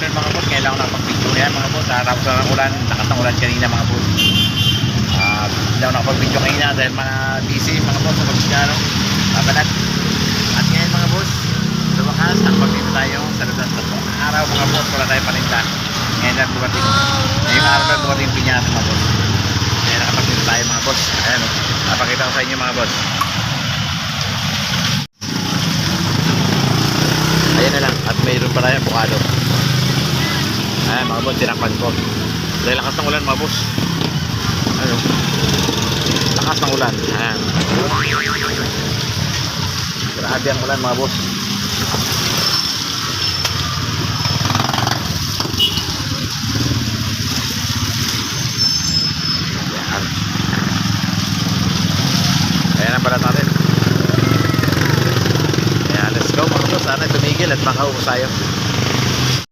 lang ako nakapag-video yan mga boss. Sa tapos ng ulan, lakas ng ulan kanina mga boss. Ah, hindi ako nakapag-video kanina dahil mga busy mga boss sa pagkano. Babanat. At ngayon mga boss, sa wakas, nakapag-video tayo sa ng tatlong araw mga boss. Wala tayong paninda. Ngayon lang dumating. Ngayong araw lang dumating yung pinyata mga boss. Ngayon nakapag-video tayo mga boss. Ayan o. Napakita ko sa inyo mga boss. Ayan na lang. At mayroon pa tayo bukado. Ayan mga boss, tinakpan ko. Dahil lakas ng ulan mga boss. Ano? Lakas ng ulan. Ayan. Grabe ang ulan mga boss. Ayan. Ang balat natin. Ayan, let's go mga boss. Sana tumigil at makaubos tayo.